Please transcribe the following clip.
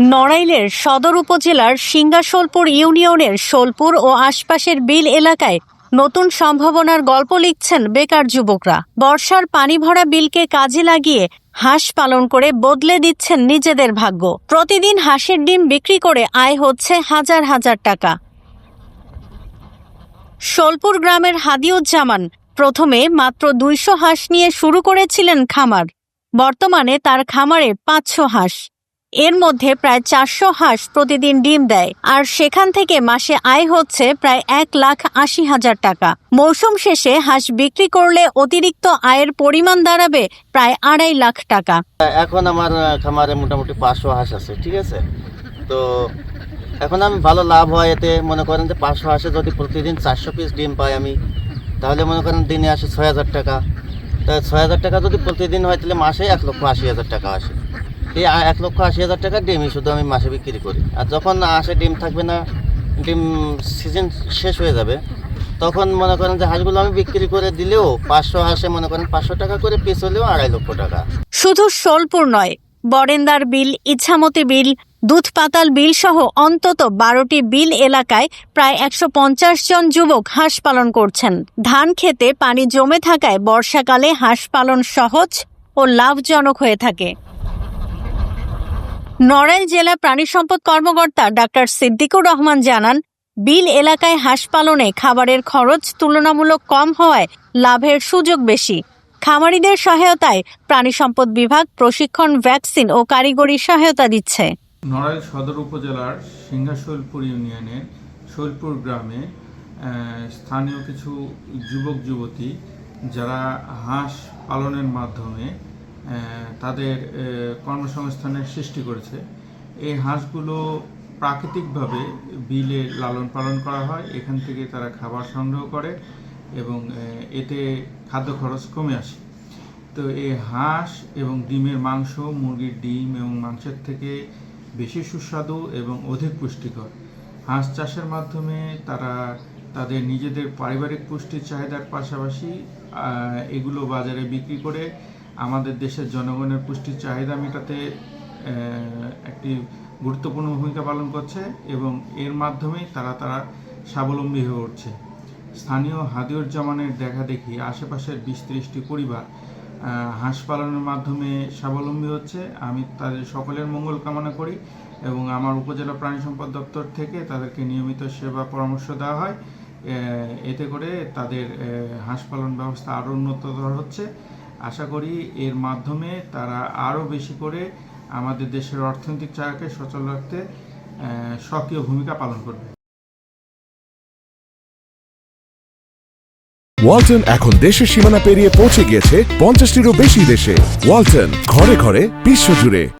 নড়াইলের সদর উপজেলার সিঙ্গাসোলপুর ইউনিয়নের সোলপুর ও আশপাশের বিল এলাকায় নতুন সম্ভাবনার গল্প লিখছেন বেকার যুবকরা। বর্ষার পানি ভরা বিলকে কাজে লাগিয়ে হাঁস পালন করে বদলে দিচ্ছেন নিজেদের ভাগ্য। প্রতিদিন হাঁসের ডিম বিক্রি করে আয় হচ্ছে হাজার হাজার টাকা। সোলপুর গ্রামের হাদিউজ্জামান প্রথমে মাত্র দুইশো হাঁস নিয়ে শুরু করেছিলেন খামার। বর্তমানে তার খামারে পাঁচশো হাঁস। এর মধ্যে প্রায় চারশো হাঁস প্রতিদিন ডিম দেয়, আর সেখান থেকে মাসে আয় হচ্ছে প্রায় এক লাখ আশি হাজার টাকা। মৌসুম শেষে হাঁস বিক্রি করলে অতিরিক্ত আয়ের পরিমাণ দাঁড়াবে প্রায় আড়াই লাখ টাকা। এখন আমার খামারে মোটামুটি পাঁচশো হাঁস আছে, ঠিক আছে? তো এখন আমি ভালো লাভ হয় এতে। মনে করেন যে পাঁচশো হাঁসে যদি প্রতিদিন চারশো পিস ডিম পাই আমি, তাহলে মনে করেন দিনে আসে ছয় হাজার টাকা। তা ছয় হাজার টাকা যদি প্রতিদিন হয়, তাহলে মাসে এক লক্ষ আশি হাজার টাকা আসে। এই এক লক্ষ আশি হাজার টাকা ডিমই শুধু আমি মাসে বিক্রি করি। আর যখন আসে ডিম থাকবে না, ডিম সিজন শেষ হয়ে যাবে, তখন মনে করেন যে হাঁসগুলো আমি বিক্রি করে দিলেও পাঁচশো হাঁসে মনে করেন পাঁচশো টাকা করে পিস হলেও আড়াই লক্ষ টাকা। শুধু সোলপুর নয়, বরেন্দার বিল, ইছামতি বিল, দুধপাতাল বিল সহ অন্তত বারোটি বিল এলাকায় প্রায় একশো পঞ্চাশ জন যুবক হাঁস পালন করছেন। ধান খেতে পানি জমে থাকায় বর্ষাকালে হাঁস পালন সহজ ও লাভজনক হয়ে থাকে। নড়াইল জেলা প্রাণী সম্পদ কর্মকর্তা ডাক্তার সিদ্দিকুর রহমান জানান, বিল এলাকায় হাঁস পালনে খাবারের খরচ তুলনামূলক কম হওয়ায় লাভের সুযোগ বেশি। খামারিদের সহায়তায় প্রাণী সম্পদ বিভাগ প্রশিক্ষণ, ভ্যাকসিন ও কারিগরি সহায়তা দিচ্ছে। নড়াইল সদর উপজেলার সিংহাশৈলপুর ইউনিয়নের শৈলপুর গ্রামে স্থানীয় কিছু যুবক, যুবতী যারা হাঁস পালনের মাধ্যমে তাদের কর্মসংস্থানের সৃষ্টি করেছে। এই হাঁসগুলো প্রাকৃতিকভাবে বিলে লালন পালন করা হয়। এখান থেকে তারা খাবার সংগ্রহ করে এবং এতে খাদ্য খরচ কমে আসে। তো এই হাঁস এবং ডিমের মাংস মুরগির ডিম এবং মাংসের থেকে বেশি সুস্বাদু এবং অধিক পুষ্টিকর। হাঁস চাষের মাধ্যমে তারা তাদের নিজেদের পারিবারিক পুষ্টির চাহিদার পাশাপাশি এগুলো বাজারে বিক্রি করে আমাদের দেশের জনগণের পুষ্টির চাহিদা মেটাতে একটি গুরুত্বপূর্ণ ভূমিকা পালন করছে এবং এর মাধ্যমেই তারা তারা স্বাবলম্বী হয়ে উঠছে। স্থানীয় হাদিউজ্জামানের দেখা দেখি আশেপাশের বিশ ত্রিশটি পরিবার হাঁস পালনের মাধ্যমে স্বাবলম্বী হচ্ছে। আমি তাদের সকলের মঙ্গল কামনা করি এবং আমার উপজেলা প্রাণী সম্পদ দপ্তর থেকে তাদেরকে নিয়মিত সেবা পরামর্শ দেওয়া হয়। এতে করে তাদের হাঁস পালন ব্যবস্থা আরও উন্নততর হচ্ছে। আশা করি এর মাধ্যমে তারা আরও বেশি করে আমাদের দেশের অর্থনৈতিক চাকাকে সচল রাখতে সক্রিয় ভূমিকা পালন করবে। ওয়ালটন এখন দেশের সীমানা পেরিয়ে পৌঁছে গিয়েছে পঞ্চাশটিরও বেশি দেশে। ওয়ালটন ঘরে ঘরে বিশ্বজুড়ে